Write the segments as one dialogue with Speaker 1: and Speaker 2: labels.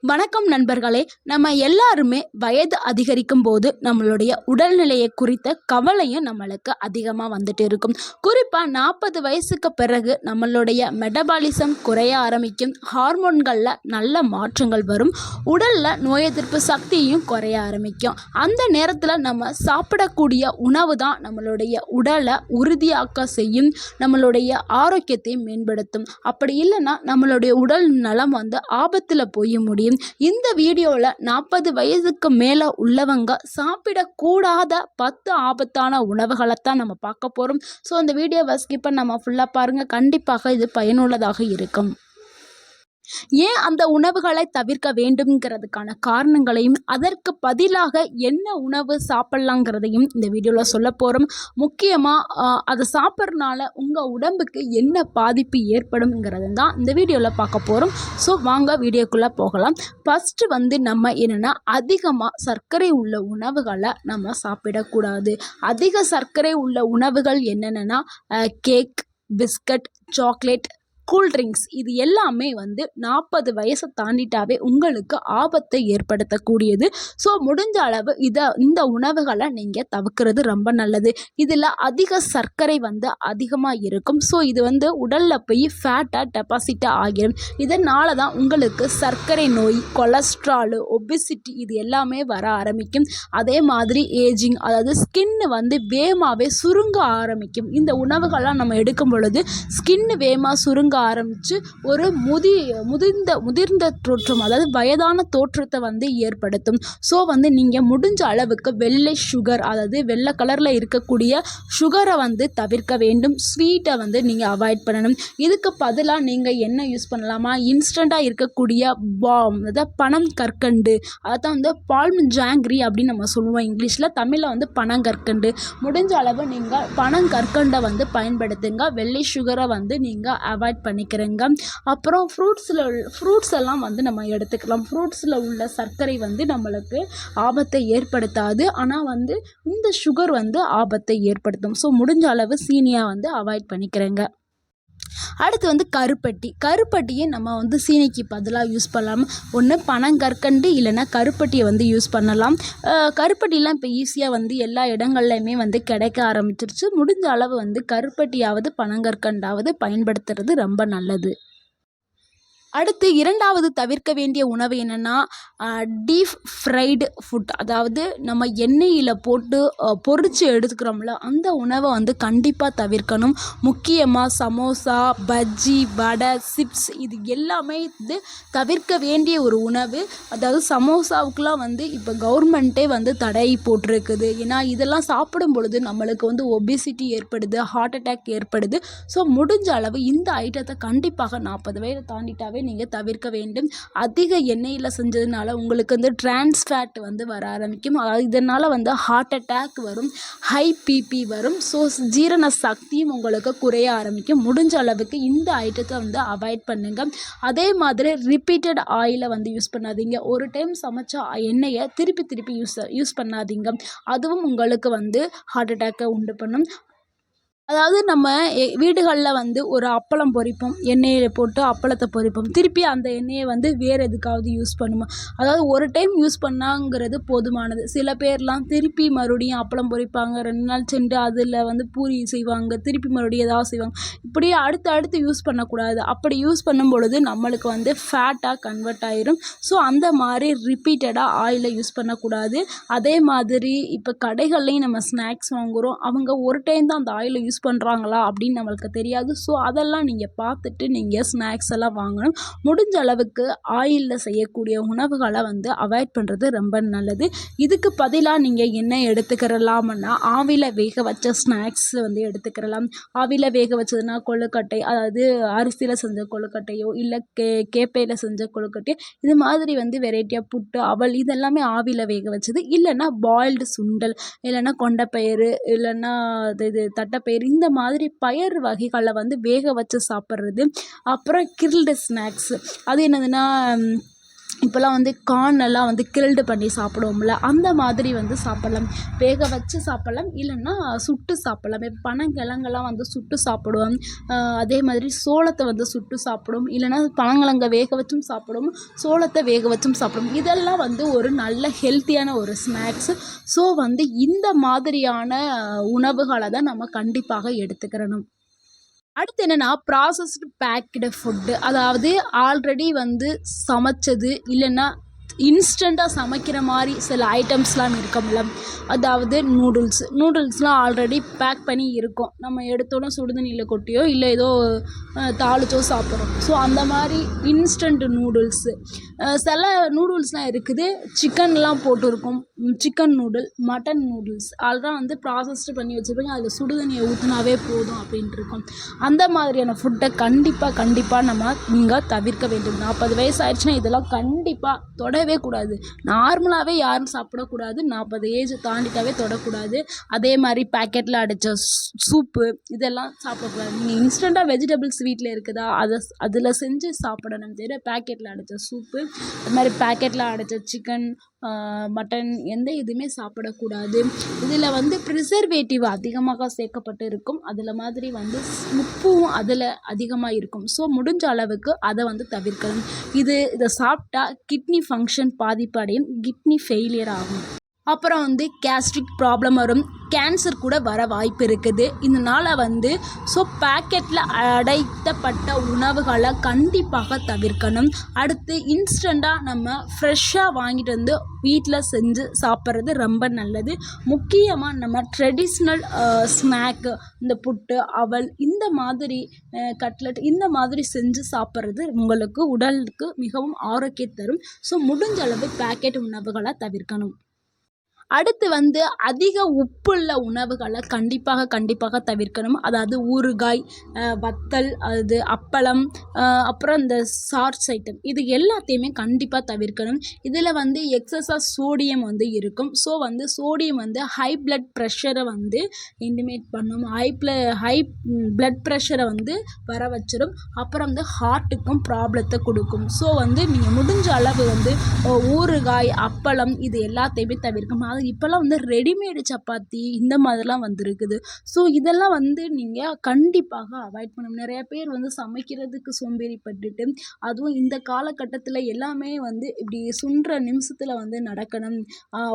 Speaker 1: வணக்கம் நண்பர்களே. நம்ம எல்லாருமே வயது அதிகரிக்கும் போது நம்மளுடைய உடல்நிலையை குறித்த கவலையும் நம்மளுக்கு அதிகமாக வந்துட்டு இருக்கும். குறிப்பாக நாற்பது வயசுக்கு பிறகு நம்மளுடைய மெட்டபாலிசம் குறைய ஆரம்பிக்கும். ஹார்மோன்களில் நல்ல மாற்றங்கள் வரும். உடலில் நோய் எதிர்ப்பு சக்தியும் குறைய ஆரம்பிக்கும். அந்த நேரத்தில் நம்ம சாப்பிடக்கூடிய உணவு தான் நம்மளுடைய உடலை உறுதியாக்க செய்யும் நம்மளுடைய ஆரோக்கியத்தை மேம்படுத்தும். அப்படி இல்லைன்னா நம்மளுடைய உடல் நலம் வந்து ஆபத்தில் போய் முடியும் முடியும். இந்த வீடியோவில் நாற்பது வயதுக்கு மேலே உள்ளவங்க சாப்பிடக்கூடாத பத்து ஆபத்தான உணவுகளை தான் நம்ம பார்க்க போகிறோம் ஸோ அந்த வீடியோவை ஸ்கிப் நம்ம ஃபுல்லாக பாருங்கள் கண்டிப்பாக இது பயனுள்ளதாக இருக்கும். ஏன் அந்த உணவுகளை தவிர்க்க வேண்டும்ங்கிறதுக்கான காரணங்களையும் அதற்கு பதிலாக என்ன உணவு சாப்பிட்லாங்கிறதையும் இந்த வீடியோவில் சொல்ல போகிறோம் முக்கியமாக அதை சாப்பிட்றனால உங்கள் உடம்புக்கு என்ன பாதிப்பு ஏற்படும்ங்கிறது தான் இந்த வீடியோவில் பார்க்க போகிறோம் ஸோ வாங்க வீடியோக்குள்ளே போகலாம். ஃபஸ்ட்டு வந்து நம்ம என்னென்னா அதிகமாக சர்க்கரை உள்ள உணவுகளை நம்ம சாப்பிடக்கூடாது. அதிக சர்க்கரை உள்ள உணவுகள் என்னென்னா கேக் பிஸ்கட் சாக்லேட் கூல்ட்ரிங்க்ஸ் இது எல்லாமே வந்து நாற்பது வயசை தாண்டிட்டாவே உங்களுக்கு ஆபத்தை ஏற்படுத்தக்கூடியது. ஸோ முடிஞ்ச அளவு இதை இந்த உணவுகளை நீங்கள் தவிர்க்கிறது ரொம்ப நல்லது. இதில் அதிக சர்க்கரை வந்து அதிகமாக இருக்கும். ஸோ இது வந்து உடலில் போய் ஃபேட்டாக டெபாசிட்டாக ஆகிடும் இதனால தான் உங்களுக்கு சர்க்கரை நோய் கொலஸ்ட்ராலு ஒபிசிட்டி இது எல்லாமே வர ஆரம்பிக்கும். அதே மாதிரி ஏஜிங் அதாவது ஸ்கின்னு வந்து வேகமாகவே சுருங்க ஆரம்பிக்கும். இந்த உணவுகள்லாம் நம்ம எடுக்கும் பொழுது ஸ்கின்னு வேகமாக சுருங்க ஆரம்பித்து ஒரு முதி முதிர்ந்த முதிர்ந்த தோற்றம் அதாவது வயதான தோற்றத்தை வந்து ஏற்படுத்தும். ஸோ வந்து நீங்கள் முடிஞ்ச அளவுக்கு வெள்ளை சுகர் அதாவது வெள்ளை கலரில் இருக்கக்கூடிய சுகரை வந்து தவிர்க்க வேண்டும். ஸ்வீட்டை வந்து நீங்கள் அவாய்ட் பண்ணணும். இதுக்கு பதிலாக நீங்கள் என்ன யூஸ் பண்ணலாமா? இன்ஸ்டண்ட்டாக இருக்கக்கூடிய பாம் அதாவது பணம் கற்கண்டு அதான் வந்து பால்ம் ஜாங்கிரி அப்படின்னு நம்ம சொல்லுவோம் இங்கிலீஷில். தமிழில் வந்து பனங்கற்கண்டு முடிஞ்ச அளவு நீங்கள் பனங்கற்கண்டை வந்து பயன்படுத்துங்க. வெள்ளை சுகரை வந்து நீங்கள் அவாய்ட் பண்ணிக்கிறேங்க. அப்புறம் ஃப்ரூட்ஸில் ஃப்ரூட்ஸ் எல்லாம் வந்து நம்ம எடுத்துக்கலாம். ஃப்ரூட்ஸில் உள்ள சர்க்கரை வந்து நம்மளுக்கு ஆபத்தை ஏற்படுத்தாது. ஆனால் வந்து இந்த சுகர் வந்து ஆபத்தை ஏற்படுத்தும். ஸோ முடிஞ்ச அளவு சீனியாக வந்து அவாய்ட் பண்ணிக்கிறேங்க. அடுத்து வந்து கருப்பட்டி. கருப்பட்டியை நம்ம வந்து சீனிக்கு பதிலாக யூஸ் பண்ணலாம். ஒன்று பனங்கற்கண்டு இல்லைன்னா கருப்பட்டியை வந்து யூஸ் பண்ணலாம். கருப்பட்டிலாம் இப்போ ஈஸியாக வந்து எல்லா இடங்கள்லையுமே வந்து கிடைக்க ஆரம்பிச்சிருச்சு. முடிஞ்ச அளவு வந்து கருப்பட்டியாவது பனங்கற்கண்டாவது பயன்படுத்துறது ரொம்ப நல்லது. அடுத்து இரண்டாவது தவிர்க்க வேண்டிய உணவு என்னென்னா டீப் ஃப்ரைடு ஃபுட் அதாவது நம்ம எண்ணெயில் போட்டு பொரித்து எடுத்துக்கிறோம்ல அந்த உணவை வந்து கண்டிப்பாக தவிர்க்கணும். முக்கியமாக சமோசா பஜ்ஜி வடை சிப்ஸ் இது எல்லாமே இது தவிர்க்க வேண்டிய ஒரு உணவு. அதாவது சமோசாவுக்குலாம் வந்து இப்போ கவர்மெண்ட்டே வந்து தடை போட்டிருக்குது. ஏன்னா இதெல்லாம் சாப்பிடும் பொழுது நம்மளுக்கு வந்து ஒபிசிட்டி ஏற்படுது ஹார்ட் அட்டாக் ஏற்படுது. ஸோ முடிஞ்ச அளவு இந்த ஐட்டத்தை கண்டிப்பாக நாற்பது வயதை தாண்டிட்டாவே நீங்கள் தவிர்க்க வேண்டும். அதிக எண்ணெயில் செஞ்சதுனால உங்களுக்கு வந்து ட்ரான்ஸ் ஃபேட் வந்து வர ஆரம்பிக்கும். இதனால் வந்து ஹார்ட் அட்டாக் வரும் ஹை பிபி வரும். ஸோ ஜீரண சக்தியும் உங்களுக்கு குறைய ஆரம்பிக்கும். முடிஞ்ச அளவுக்கு இந்த ஐட்டத்தை வந்து அவாய்ட் பண்ணுங்கள் அதே மாதிரி ரிப்பீட்டட் ஆயிலை வந்து யூஸ் பண்ணாதீங்க. ஒரு டைம் சமைச்ச எண்ணெயை திருப்பி திருப்பி யூஸ் யூஸ் பண்ணாதீங்க. அதுவும் உங்களுக்கு வந்து ஹார்ட் அட்டாக்கை உண்டு பண்ணும். அதாவது நம்ம எ வீடுகளில் வந்து ஒரு அப்பளம் பொரிப்போம் எண்ணெயில் போட்டு அப்பளத்தை பொரிப்போம். திருப்பி அந்த எண்ணெயை வந்து வேறு எதுக்காவது யூஸ் பண்ணுவோம் அதாவது ஒரு டைம் யூஸ் பண்ணாங்கிறது போதுமானது. சில பேர்லாம் திருப்பி மறுபடியும் அப்பளம் பொரிப்பாங்க. ரெண்டு நாள் சென்று அதில் வந்து பூரி செய்வாங்க. திருப்பி மறுபடியும் ஏதாவது செய்வாங்க. இப்படியே அடுத்து அடுத்து யூஸ் பண்ணக்கூடாது. அப்படி யூஸ் பண்ணும் பொழுது நம்மளுக்கு வந்து ஃபேட்டாக கன்வெர்ட் ஆயிரும். ஸோ அந்த மாதிரி ரிப்பீட்டடாக ஆயிலை யூஸ் பண்ணக்கூடாது. அதே மாதிரி இப்போ கடைகள்லேயும் நம்ம ஸ்நாக்ஸ் வாங்குகிறோம் அவங்க ஒரு டைம் தான் அந்த ஆயிலை யூஸ் பண்ணுறாங்களா அப்படின்னு நம்மளுக்கு தெரியாது. ஸோ அதெல்லாம் நீங்கள் பார்த்துட்டு நீங்கள் ஸ்நாக்ஸ் எல்லாம் வாங்கணும். முடிஞ்ச அளவுக்கு ஆயிலில் செய்யக்கூடிய உணவுகளை வந்து அவாய்ட் பண்ணுறது ரொம்ப நல்லது. இதுக்கு பதிலாக நீங்கள் என்ன எடுத்துக்கிறலாம்னா ஆவியில் வேக வச்ச ஸ்நாக்ஸ் வந்து எடுத்துக்கிறலாம். ஆவியில் வேக வச்சதுன்னா கொழுக்கட்டை அதாவது அரிசியில் செஞ்ச கொழுக்கட்டையோ இல்லை கே கேப்பையில் செஞ்ச கொழுக்கட்டையோ இது மாதிரி வந்து வெரைட்டியாக புட்டு அவல் இதெல்லாமே ஆவியில் வேக வச்சது. இல்லைன்னா பாயில்டு சுண்டல் இல்லைன்னா கொண்டப்பயிறு இல்லைன்னா இது இது தட்டைப்பயிறு இந்த மாதிரி பயறு வகைகளை வந்து வேக வச்சு சாப்பிட்றது. அப்புறம் கிரில்டு ஸ்நாக்ஸு. அது என்னதுன்னா இப்போல்லாம் வந்து கார்னெல்லாம் வந்து கிரில்டு பண்ணி சாப்பிடுவோம்ல அந்த மாதிரி வந்து சாப்பிட்லாம். வேக வச்சு சாப்பிட்லாம் இல்லைன்னா சுட்டு சாப்பிட்லாம். இப்போ பனங்கிழங்கெல்லாம் வந்து சுட்டு சாப்பிடுவோம். அதே மாதிரி சோளத்தை வந்து சுட்டு சாப்பிடுவோம். இல்லைன்னா பனங்கிழங்க வேக வச்சும் சாப்பிடுவோம் சோளத்தை வேக வச்சும் சாப்பிடுவோம். இதெல்லாம் வந்து ஒரு நல்ல ஹெல்த்தியான ஒரு ஸ்நாக்ஸு ஸோ வந்து இந்த மாதிரியான உணவுகளை தான் நம்ம கண்டிப்பாக எடுத்துக்கிறணும். அடுத்து என்னென்னா ப்ராசஸ்டு பேக்டு ஃபுட்டு அதாவது ஆல்ரெடி வந்து சமைச்சது இல்லைன்னா இன்ஸ்டண்ட்டாக சமைக்கிற மாதிரி சில ஐட்டம்ஸ்லாம் இருக்கும்ல அதாவது நூடுல்ஸ். நூடுல்ஸ்லாம் ஆல்ரெடி பேக் பண்ணி இருக்கும். நம்ம எடுத்தோன்னே சுடுதண்ணியில் கொட்டியோ இல்லை ஏதோ தாளிச்சோ சாப்பிட்றோம். ஸோ அந்த மாதிரி இன்ஸ்டன்ட் நூடுல்ஸு. சில நூடுல்ஸ்லாம் இருக்குது. சிக்கன்லாம் போட்டிருக்கும். Chicken noodle mutton noodles. அதெல்லாம் வந்து ப்ராசஸ்டு பண்ணி வச்சுருப்பாங்க. அதில் சுடுதண்ணியை ஊற்றினாவே போதும் அப்படின்ட்டு இருக்கும். அந்த மாதிரியான ஃபுட்டை கண்டிப்பாக கண்டிப்பாக நம்ம நீங்கள் தவிர்க்க வேண்டும். நாற்பது வயசு ஆயிடுச்சுன்னா இதெல்லாம் கண்டிப்பாக தொடவே கூடாது. நார்மலாகவே யாரும் சாப்பிடக்கூடாது. நாற்பது ஏஜ் தாண்டிட்டாவே தொடக்கூடாது. அதே மாதிரி பேக்கெட்டில் அடைச்ச சூப்பு இதெல்லாம் சாப்பிடக்கூடாது. நீங்கள் இன்ஸ்டண்ட்டாக வெஜிடபிள்ஸ் வீட்டில் இருக்குதா? அதை அதில் செஞ்சு சாப்பிடணும். தவிர பேக்கெட்டில் அடைச்ச சூப்பு அது மாதிரி பேக்கெட்டில் அடைச்ச சிக்கன் மட்டன் எந்த இதுவுமே சாப்பிடக்கூடாது. இதில் வந்து ப்ரிசர்வேட்டிவ் அதிகமாக சேர்க்கப்பட்டு இருக்கும். அதில் மாதிரி வந்து உப்பும் அதில் அதிகமாக இருக்கும். ஸோ முடிஞ்ச அளவுக்கு அதை வந்து தவிர்க்கணும். இது இதை சாப்பிட்டா கிட்னி ஃபங்க்ஷன் பாதிப்படையும். கிட்னி ஃபெயிலியர் ஆகும். அப்புறம் வந்து கேஸ்ட்ரிக் ப்ராப்ளம் வரும். கேன்சர் கூட வர வாய்ப்பு இருக்குது. இதனால் வந்து ஸோ பேக்கெட்டில் அடைத்தப்பட்ட உணவுகளை கண்டிப்பாக தவிர்க்கணும். அடுத்து இன்ஸ்டண்ட்டாக நம்ம ஃப்ரெஷ்ஷாக வாங்கிட்டு வந்து வீட்டில் செஞ்சு சாப்பிட்றது ரொம்ப நல்லது. முக்கியமாக நம்ம ட்ரெடிஷ்னல் ஸ்நாக்கு இந்த புட்டு அவல் இந்த மாதிரி கட்லெட் இந்த மாதிரி செஞ்சு சாப்பிட்றது உங்களுக்கு உடலுக்கு மிகவும் ஆரோக்கியம் தரும். ஸோ முடிஞ்ச அளவு பேக்கெட் உணவுகளை தவிர்க்கணும். அடுத்து வந்து அதிக உப்புள்ள உணவுகளை கண்டிப்பாக கண்டிப்பாக தவிர்க்கணும். அதாவது ஊறுகாய் வத்தல் அது அப்பளம் அப்புறம் இந்த சார்ஸ் ஐட்டம். இது எல்லாத்தையுமே கண்டிப்பாக தவிர்க்கணும். இதில் வந்து எக்ஸஸாக சோடியம் வந்து இருக்கும். ஸோ வந்து சோடியம் வந்து ஹை பிளட் ப்ரெஷரை வந்து இன்டிமேட் பண்ணும். ஹை ப்ள ஹை பிளட் ப்ரெஷரை வந்து வர வச்சிடும் அப்புறம் வந்து ஹார்ட்டுக்கும் ப்ராப்ளத்தை கொடுக்கும். ஸோ வந்து நீங்கள் முடிஞ்ச அளவு வந்து ஊறுகாய் அப்பளம் இது எல்லாத்தையுமே தவிர்க்கணும். அது இப்போல்லாம் வந்து ரெடிமேடு சப்பாத்தி இந்த மாதிரிலாம் வந்துருக்குது. ஸோ இதெல்லாம் வந்து நீங்கள் கண்டிப்பாக அவாய்ட் பண்ணணும். நிறையா பேர் வந்து சமைக்கிறதுக்கு சோம்பேறிப்பட்டுட்டு அதுவும் இந்த காலகட்டத்தில் எல்லாமே வந்து இப்படி சுன்ற நிமிஷத்தில் வந்து நடக்கணும்.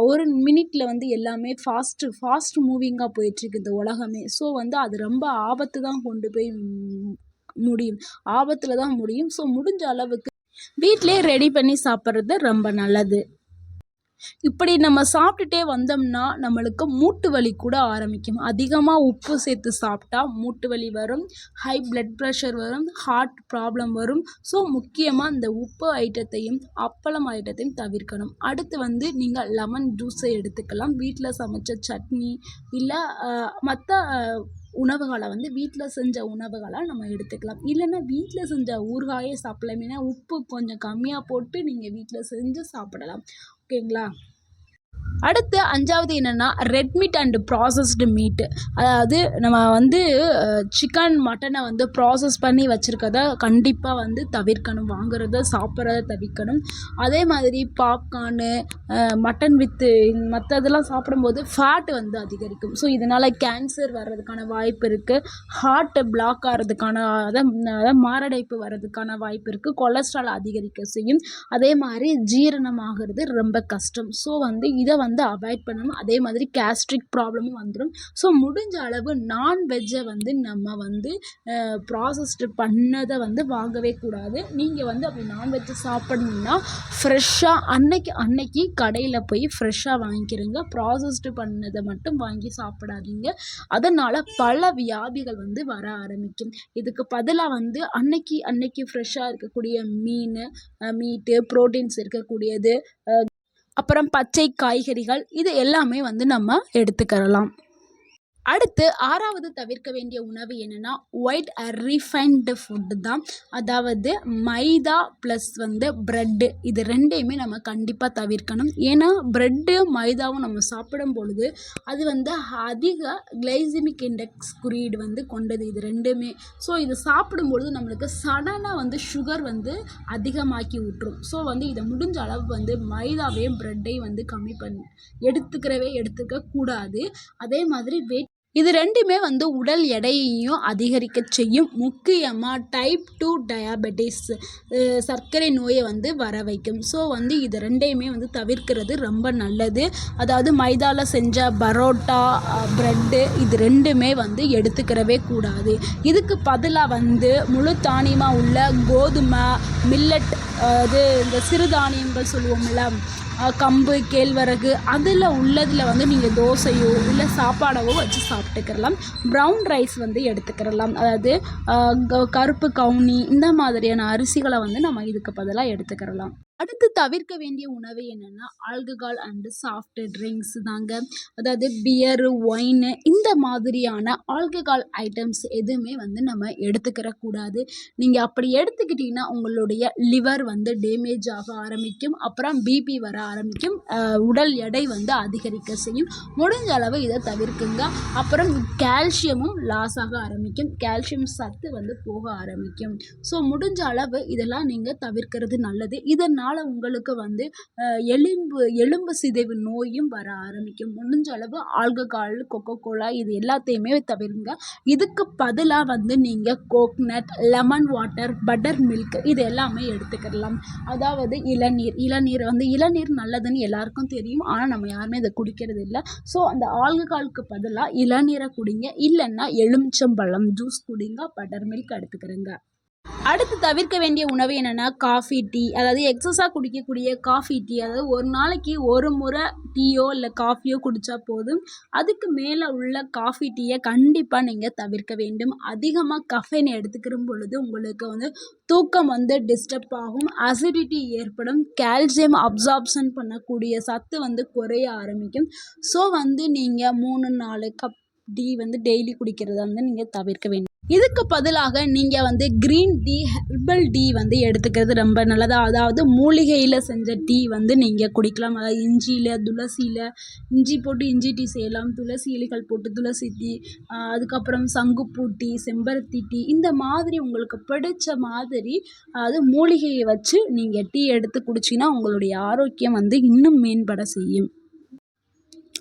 Speaker 1: ஒரு மினிட்ல வந்து எல்லாமே ஃபாஸ்ட்டு ஃபாஸ்ட் மூவிங்காக போயிட்டுருக்கு இந்த உலகமே. ஸோ வந்து அது ரொம்ப ஆபத்து தான் கொண்டு போய் முடியும். ஆபத்தில் தான் முடியும். ஸோ முடிஞ்ச அளவுக்கு வீட்டிலே ரெடி பண்ணி சாப்பிட்றது ரொம்ப நல்லது. இப்படி நம்ம சாப்பிட்டுட்டே வந்தோம்னா நம்மளுக்கு மூட்டு வலி கூட ஆரம்பிக்கும். அதிகமாக உப்பு சேர்த்து சாப்பிட்டா மூட்டு வலி வரும் ஹை பிளட் ப்ரெஷர் வரும் ஹார்ட் ப்ராப்ளம் வரும். ஸோ முக்கியமாக இந்த உப்பு ஐட்டத்தையும் அப்பளம் ஐட்டத்தையும் தவிர்க்கணும். அடுத்து வந்து நீங்கள் லெமன் ஜூஸை எடுத்துக்கலாம். வீட்டில் சமைச்ச சட்னி இல்லை மற்ற உணவுகளை வந்து வீட்டில் செஞ்ச உணவுகளை நம்ம எடுத்துக்கலாம். இல்லைன்னா வீட்டில் செஞ்ச ஊறுகாயே சாப்பிடலாம் உப்பு கொஞ்சம் கம்மியாக போட்டு நீங்கள் வீட்டில் செஞ்சு சாப்பிடலாம். kiên làng அடுத்து அஞ்சாவது என்னென்னா ரெட் மீட் அண்டு ப்ராசஸ்டு மீட்டு. அதாவது நம்ம வந்து சிக்கன் மட்டனை வந்து ப்ராசஸ் பண்ணி வச்சுருக்கத கண்டிப்பாக வந்து தவிர்க்கணும். வாங்குறத சாப்பிட்றத தவிர்க்கணும். அதே மாதிரி பாப்கார்னு மட்டன் வித்து மற்றதெல்லாம் சாப்பிடும்போது ஃபேட் வந்து அதிகரிக்கும். ஸோ இதனால் கேன்சர் வர்றதுக்கான வாய்ப்பு இருக்குது ஹார்ட்டு பிளாக் ஆகிறதுக்கான அதாவது மாரடைப்பு வர்றதுக்கான வாய்ப்பு இருக்குது கொலஸ்ட்ரால் அதிகரிக்க செய்யும். அதே மாதிரி ஜீரணமாகிறது ரொம்ப கஷ்டம். ஸோ வந்து இதை வந்து அவாய்ட் பண்ணணும். அதே மாதிரி கேஸ்ட்ரிக் ப்ராப்ளமும் வந்துடும் ஸோ முடிஞ்ச அளவு நான்வெஜ்ஜை வந்து நம்ம வந்து ப்ராசஸ்டு பண்ணதை வந்து வாங்கவே கூடாது. நீங்கள் வந்து அப்படி நான்வெஜ்ஜை சாப்பிட்ணுன்னா ஃப்ரெஷ்ஷாக அன்னைக்கு அன்னைக்கு கடையில் போய் ஃப்ரெஷ்ஷாக வாங்கிக்கிறங்க. ப்ராசஸ்டு பண்ணதை மட்டும் வாங்கி சாப்பிடாதீங்க. அதனால் பல வியாதிகள் வந்து வர ஆரம்பிக்கும். இதுக்கு பதிலாக வந்து அன்னைக்கு அன்னைக்கு ஃப்ரெஷ்ஷாக இருக்கக்கூடிய மீன் மீட்டு ப்ரோட்டீன்ஸ் இருக்கக்கூடியது அப்புறம் பச்சை காய்கறிகள் இது எல்லாமே வந்து நம்ம எடுத்துக்கிறலாம். அடுத்து ஆறாவது தவிர்க்க வேண்டிய உணவு என்னென்னா ஒயிட் ரீஃபைன்டு ஃபுட்டு தான். அதாவது மைதா ப்ளஸ் வந்து ப்ரெட்டு இது ரெண்டையுமே நம்ம கண்டிப்பாக தவிர்க்கணும். ஏன்னா ப்ரெட்டு மைதாவும் நம்ம சாப்பிடும் பொழுது அது வந்து அதிக கிளைசிமிக் இண்டெக்ஸ் குறியீடு வந்து கொண்டது. இது ரெண்டுமே. ஸோ இது சாப்பிடும் பொழுது நம்மளுக்கு சடனாக வந்து சுகர் வந்து அதிகமாக்கி விட்டுரும் ஸோ வந்து இதை முடிஞ்ச அளவு வந்து மைதாவையும் ப்ரெட்டையும் வந்து கம்மி பண்ணி எடுத்துக்கிறவே எடுத்துக்க கூடாது. அதே மாதிரி வெயிட் இது ரெண்டுமே வந்து உடல் எடையையும் அதிகரிக்க செய்யும். முக்கியமாக டைப் டூ டயாபெட்டிஸ் சர்க்கரை நோயை வந்து வர வைக்கும். ஸோ வந்து இது ரெண்டையுமே வந்து தவிர்க்கிறது ரொம்ப நல்லது. அதாவது மைதாவில் செஞ்ச பரோட்டா ப்ரெட்டு இது ரெண்டுமே வந்து எடுத்துக்கிறவே கூடாது. இதுக்கு பதிலாக வந்து முழு தானியமாக உள்ள கோதுமை மில்லட் அது இந்த சிறுதானியங்கள் சொல்லுவோம்ல கம்பு கேழ்வரகு அதில் உள்ளதில் வந்து நீங்கள் தோசையோ இல்லை சாப்பாடவோ வச்சு சாப்பிட்டுக்கிறலாம் ப்ரௌன் ரைஸ் வந்து எடுத்துக்கிறலாம் அதாவது கருப்பு கவுனி இந்த மாதிரியான அரிசிகளை வந்து நம்ம இதுக்கு பதிலாக எடுத்துக்கிறலாம் அடுத்து தவிர்க்க வேண்டிய உணவு என்னென்னா ஆல்கஹால் அண்டு சாஃப்ட் ட்ரிங்க்ஸ் தாங்க. அதாவது பியரு ஒயின்னு இந்த மாதிரியான ஆல்கஹால் ஐட்டம்ஸ் எதுவுமே வந்து நம்ம எடுத்துக்கிற கூடாது. நீங்கள் அப்படி எடுத்துக்கிட்டிங்கன்னா உங்களுடைய லிவர் வந்து டேமேஜ் ஆக ஆரம்பிக்கும். அப்புறம் பிபி வர ஆரம்பிக்கும். உடல் எடை வந்து அதிகரிக்க செய்யும். முடிஞ்ச அளவு இதை தவிர்க்குங்க. அப்புறம் கால்சியமும் லாஸ் ஆக ஆரம்பிக்கும். கால்சியம் சத்து வந்து போக ஆரம்பிக்கும். ஸோ முடிஞ்ச அளவு இதெல்லாம் நீங்கள் தவிர்க்கிறது நல்லது. இதனால் இதனால் உங்களுக்கு வந்து எலும்பு எலும்பு சிதைவு நோயும் வர ஆரம்பிக்கும். முடிஞ்ச அளவு ஆல்கஹால் கொக்கோ கோலா இது எல்லாத்தையுமே தவிருங்க. இதுக்கு பதிலாக வந்து நீங்கள் coconut lemon water buttermilk இது எல்லாமே எடுத்துக்கிடலாம். அதாவது இளநீர் இளநீர் வந்து இளநீர் நல்லதுன்னு எல்லாருக்கும் தெரியும். ஆனால் நம்ம யாருமே இதை குடிக்கிறது இல்லை ஸோ அந்த ஆல்கஹாலுக்கு பதிலாக இளநீரை குடிங்க. இல்லைன்னா எலுமிச்சம்பழம் ஜூஸ் குடிங்க பட்டர் மில்க் எடுத்துக்கிறேங்க அடுத்து தவிர்க்க வேண்டிய உணவு என்னென்னா காஃபி டீ அதாவது எக்ஸஸாக குடிக்கக்கூடிய காஃபி டீ அதாவது ஒரு நாளைக்கு ஒரு முறை டீயோ இல்லை காஃபியோ குடித்தா போதும். அதுக்கு மேலே உள்ள காஃபி டீயை கண்டிப்பாக நீங்கள் தவிர்க்க வேண்டும். அதிகமாக கஃபைன் எடுத்துக்கிற பொழுது உங்களுக்கு வந்து தூக்கம் வந்து டிஸ்டர்ப் ஆகும். அசிடிட்டி ஏற்படும். கால்சியம் அப்சார்ப்ஷன் பண்ணக்கூடிய சத்து வந்து குறைய ஆரம்பிக்கும். ஸோ வந்து நீங்கள் மூணு நாலு கப் டீ வந்து டெய்லி குடிக்கிறத வந்து நீங்கள் தவிர்க்க வேண்டும். இதுக்கு பதிலாக நீங்கள் வந்து க்ரீன் டீ ஹெர்பல் டீ வந்து எடுத்துக்கிறது ரொம்ப நல்லது. அதாவது மூலிகையில் செஞ்ச டீ வந்து நீங்கள் குடிக்கலாம். அதாவது இஞ்சியில் துளசியில் இஞ்சி போட்டு இஞ்சி டீ செய்யலாம். துளசி இலைகள் போட்டு துளசி டீ அதுக்கப்புறம் சங்குப்பூ டீ செம்பருத்தி டீ இந்த மாதிரி உங்களுக்கு பிடிச்ச மாதிரி அதாவது மூலிகையை வச்சு நீங்கள் டீ எடுத்து குடிச்சிங்கன்னா உங்களுடைய ஆரோக்கியம் வந்து இன்னும் மேம்பட செய்யும்.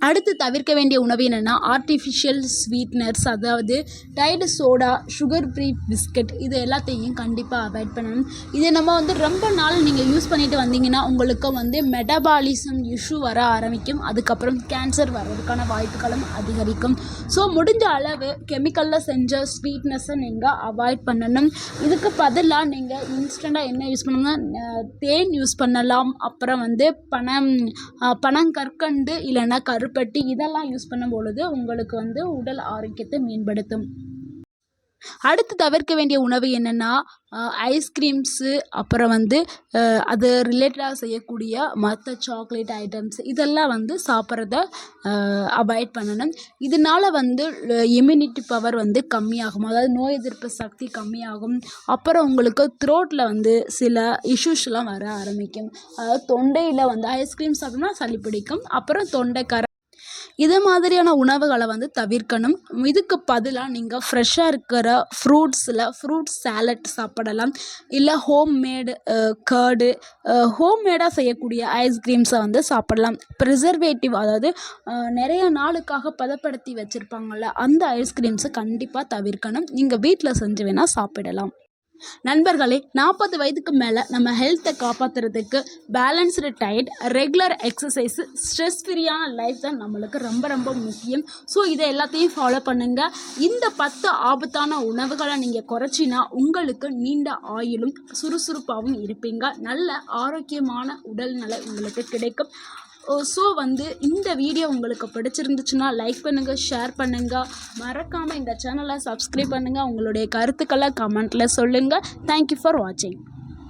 Speaker 1: அடுத்து தவிர்க்க வேண்டிய உணவு என்னென்னா ஆர்டிஃபிஷியல் ஸ்வீட்னர்ஸ் அதாவது diet soda sugar free biscuit இது எல்லாத்தையும் கண்டிப்பாக அவாய்ட் பண்ணணும். இதை நம்ம வந்து ரொம்ப நாள் நீங்கள் யூஸ் பண்ணிட்டு வந்தீங்கன்னா உங்களுக்கு வந்து மெட்டபாலிசம் இஷ்யூ வர ஆரம்பிக்கும். அதுக்கப்புறம் கேன்சர் வர்றதுக்கான வாய்ப்புகளும் அதிகரிக்கும். ஸோ முடிஞ்ச அளவு கெமிக்கலில் செஞ்ச ஸ்வீட்னஸை நீங்கள் அவாய்ட் பண்ணணும். இதுக்கு பதிலாக நீங்கள் இன்ஸ்டண்ட்டாக என்ன யூஸ் பண்ணணும்னா தேன் யூஸ் பண்ணலாம். அப்புறம் வந்து பணம் பனங்கற்கண்டு இல்லைன்னா கரு கருப்பட்டி இதெல்லாம் யூஸ் பண்ணும் பொழுது உங்களுக்கு வந்து உடல் ஆரோக்கியத்தை மேம்படுத்தும். அடுத்து தவிர்க்க வேண்டிய உணவு என்னென்னா ஐஸ்கிரீம்ஸு அப்புறம் வந்து அது ரிலேட்டடாக செய்யக்கூடிய மற்ற சாக்லேட் ஐட்டம்ஸ் இதெல்லாம் வந்து சாப்பிட்றத அவாய்ட் பண்ணணும். இதனால் வந்து இம்யூனிட்டி பவர் வந்து கம்மியாகும். அதாவது நோய் எதிர்ப்பு சக்தி கம்மியாகும். அப்புறம் உங்களுக்கு த்ரோட்டில் வந்து சில இஷ்யூஸ்லாம் வர ஆரம்பிக்கும். அதாவது தொண்டையில் வந்து ஐஸ்கிரீம் சாப்பிட்டோம்னா சளி பிடிக்கும். அப்புறம் தொண்டை கர இது மாதிரியான உணவுகளை வந்து தவிர்க்கணும். இதுக்கு பதிலாக நீங்கள் ஃப்ரெஷ்ஷாக இருக்கிற ஃப்ரூட்ஸில் ஃப்ரூட் சேலட் சாப்பிடலாம். இல்லை ஹோம் மேடு கர்டு ஹோம் மேடாக செய்யக்கூடிய ஐஸ்கிரீம்ஸை வந்து சாப்பிடலாம். ப்ரிசர்வேட்டிவ் அதாவது நிறைய நாளுக்காக பதப்படுத்தி வச்சுருப்பாங்கள்ல அந்த ஐஸ்கிரீம்ஸை கண்டிப்பாக தவிர்க்கணும். நீங்கள் வீட்டில் செஞ்சு வேணால் சாப்பிடலாம். நண்பர்களே நாற்பது வயதுக்கு மேலே நம்ம ஹெல்த்தை காப்பாற்றுறதுக்கு balanced diet regular exercise stress ஃப்ரீயான life தான் நம்மளுக்கு ரொம்ப ரொம்ப முக்கியம். ஸோ இதை எல்லாத்தையும் ஃபாலோ பண்ணுங்கள் இந்த பத்து ஆபத்தான உணவுகளை நீங்கள் குறைச்சினா உங்களுக்கு நீண்ட ஆயிலும் சுறுசுறுப்பாகவும் இருப்பீங்க. நல்ல ஆரோக்கியமான உடல்நிலை உங்களுக்கு கிடைக்கும். ஸோ வந்து இந்த வீடியோ உங்களுக்கு பிடிச்சிருந்துச்சுன்னா லைக் பண்ணுங்கள் ஷேர் பண்ணுங்கள் மறக்காமல் இந்த சேனலை சப்ஸ்கிரைப் பண்ணுங்கள் உங்களுடைய கருத்துக்களை கமெண்ட்டில் சொல்லுங்கள் தேங்க்யூ ஃபார் வாட்சிங்